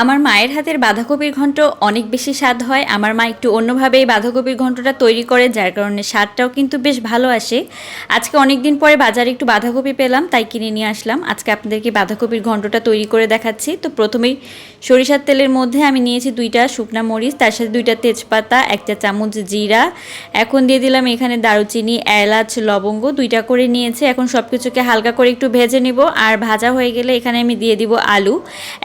আমার মায়ের হাতের বাঁধাকপির ঘন্ট অনেক বেশি স্বাদ হয়। আমার মা একটু অন্যভাবে এই বাঁধাকপির ঘন্টটা তৈরি করে, যার কারণে স্বাদটাও কিন্তু বেশ ভালো আসে। আজকে অনেক দিন পরে বাজারে একটু বাঁধাকপি পেলাম, তাই কিনে নিয়ে আসলাম। আজকে আপনাদেরকে বাঁধাকপির ঘন্টটা তৈরি করে দেখাচ্ছি। তো প্রথমেই সরিষার তেলের মধ্যে আমি নিয়েছি দুইটা শুকনা মরিচ, তার সাথে দুইটা তেজপাতা, একটা চামচ জিরা। এখন দিয়ে দিলাম এখানে দারুচিনি, এলাচ, লবঙ্গ, দুইটা করে নিয়েছি। এখন সব কিছুকে হালকা করে একটু ভেজে নিব। আর ভাজা হয়ে গেলে এখানে আমি দিয়ে দিব আলু।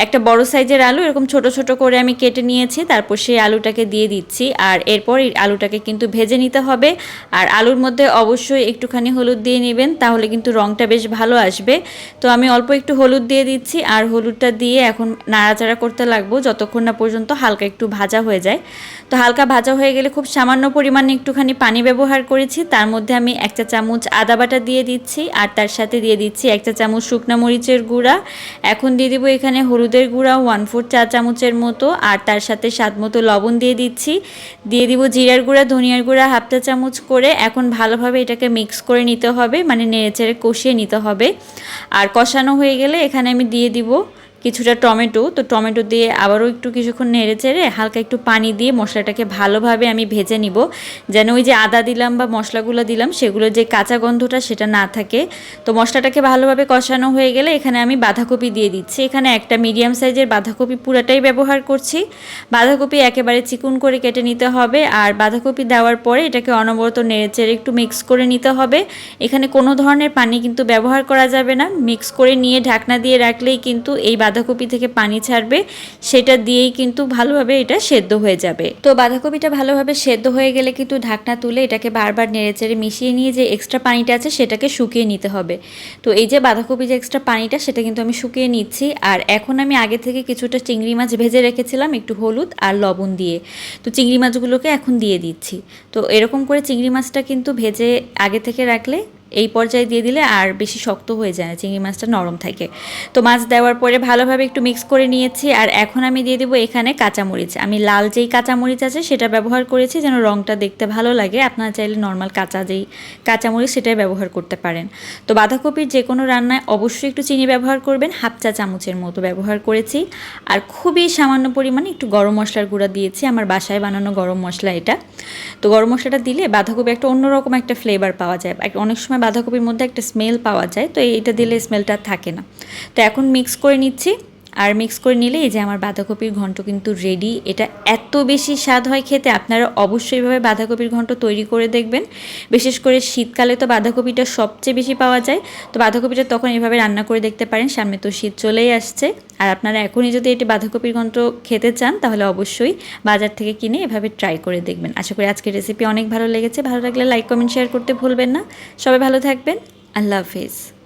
একটা বড় সাইজের আলু এরকম ছোট ছোট করে আমি কেটে নিয়েছি, তারপর সেই আলুটাকে দিয়ে দিচ্ছি। আর এরপর এই আলুটাকে কিন্তু ভেজে নিতে হবে। আর আলুর মধ্যে অবশ্যই একটুখানি হলুদ দিয়ে নেবেন, তাহলে কিন্তু রঙটা বেশ ভালো আসবে। তো আমি অল্প একটু হলুদ দিয়ে দিচ্ছি, আর হলুদটা দিয়ে এখন নাড়াচাড়া করতে লাগবো যতক্ষণ না পর্যন্ত হালকা একটু ভাজা হয়ে যায়। তো হালকা ভাজা হয়ে গেলে খুব সামান্য পরিমাণে একটুখানি পানি ব্যবহার করেছি, তার মধ্যে আমি একটা চামচ আদা বাটা দিয়ে দিচ্ছি, আর তার সাথে দিয়ে দিচ্ছি একটা চামচ শুকনা মরিচের গুঁড়া। এখন দিয়ে দিব এখানে হলুদের গুঁড়া, ওয়ান ফোর চা চামচের মতো আর তার সাথে স্বাদ মতো লবণ দিয়ে দিচ্ছি। দিয়ে দিব জিরার গুঁড়া, ধনিয়ার গুঁড়া, হাফ চা চামচ করে। এখন ভালোভাবে এটাকে মিক্স করে নিতে হবে মানে নেড়েচেড়ে কষিয়ে নিতে হবে। আর কষানো হয়ে গেলে এখানে আমি দিয়ে দিব কিছুটা টমেটো, তো টমেটো দিয়ে আবারও একটু কিছুক্ষণ নেড়ে চেড়ে হালকা একটু পানি দিয়ে মশলাটাকে ভালোভাবে আমি ভেজে নিব। যেন ওই যে আদা দিলাম বা মশলাগুলো দিলাম সেগুলোর যে কাঁচা গন্ধটা সেটা না থাকে। তো মশলাটাকে ভালোভাবে কষানো হয়ে গেলে এখানে আমি বাঁধাকপি দিয়ে দিচ্ছি। এখানে একটা মিডিয়াম সাইজের বাঁধাকপি পুরাটাই ব্যবহার করছি। বাঁধাকপি একেবারে চিকুন করে কেটে নিতে হবে আর বাঁধাকপি দেওয়ার পরে এটাকে অনবরত নেড়ে চেড়ে একটু মিক্স করে নিতে হবে। এখানে কোনো ধরনের পানি কিন্তু ব্যবহার করা যাবে না। মিক্স করে নিয়ে ঢাকনা দিয়ে রাখলেই কিন্তু এই বাঁধাকপি থেকে পানি ছাড়বে, সেটা দিয়েই কিন্তু ভালোভাবে এটা সেদ্ধ হয়ে যাবে। তো বাঁধাকপিটা ভালোভাবে সেদ্ধ হয়ে গেলে কিন্তু ঢাকনা তুলে এটাকে বারবার নেড়েচেড়ে মিশিয়ে নিয়ে যে এক্সট্রা পানিটা আছে, সেটাকে শুকিয়ে নিতে হবে। তো এই যে বাঁধাকপি যে এক্সট্রা পানিটা, সেটা কিন্তু আমি শুকিয়ে নিচ্ছি। আর এখন আমি আগে থেকে কিছুটা চিংড়ি মাছ ভেজে রেখেছিলাম, একটু হলুদ আর লবণ দিয়ে। তো চিংড়ি মাছগুলোকে এখন দিয়ে দিচ্ছি। তো এরকম করে চিংড়ি মাছটা কিন্তু ভেজে আগে থেকে রাখলে এই পর্যায়ে দিয়ে দিলে আর বেশি শক্ত হয়ে যায় না, চিংড়ি মাছটা নরম থাকে। তো মাছ দেওয়ার পরে ভালোভাবে একটু মিক্স করে নিয়েছি, আর এখন আমি দিয়ে দেবো এখানে কাঁচামরিচ। আমি লাল যেই কাঁচামরিচ আছে সেটা ব্যবহার করেছি যেন রঙটা দেখতে ভালো লাগে। আপনারা চাইলে নর্মাল কাঁচা যেই কাঁচামরিচ সেটাই ব্যবহার করতে পারেন। তো বাঁধাকপির যে কোনো রান্নায় অবশ্যই একটু চিনি ব্যবহার করবেন, হাফ চা চামচের মতো ব্যবহার করেছি। আর খুবই সামান্য পরিমাণে একটু গরম মশলার গুঁড়া দিয়েছি, আমার বাসায় বানানো গরম মশলা এটা। তো গরম মশলাটা দিলে বাঁধাকপি একটা অন্যরকম একটা ফ্লেভার পাওয়া যায়। অনেক অনেক সময় বাঁধাকপির মধ্যে একটা স্মেল পাওয়া যায়, তো এইটা দিলে স্মেলটা থাকে না। তো এখন মিক্স করে নিচ্ছি। আর মিক্স করে নিলে এই যে আমার বাঁধাকপির ঘন্ট কিন্তু রেডি এটা এত বেশি স্বাদ হয় খেতে, আপনারা অবশ্যই এভাবে বাঁধাকপির ঘন্ট তৈরি করে দেখবেন। বিশেষ করে শীতকালে তো বাঁধাকপিটা সবচেয়ে বেশি পাওয়া যায়। তো বাঁধাকপিটা তখন এভাবে রান্না করে দেখতে পারেন, সামনে তো শীত চলেই আসছে। আর আপনারা এখনই যদি এটি বাঁধাকপির ঘন্ট খেতে চান, তাহলে অবশ্যই বাজার থেকে কিনে এভাবে ট্রাই করে দেখবেন। আশা করি আজকের রেসিপি অনেক ভালো লেগেছে। ভালো লাগলে লাইক কমেন্ট শেয়ার করতে ভুলবেন না। সবাই ভালো থাকবেন। আল্লাহ হাফিজ।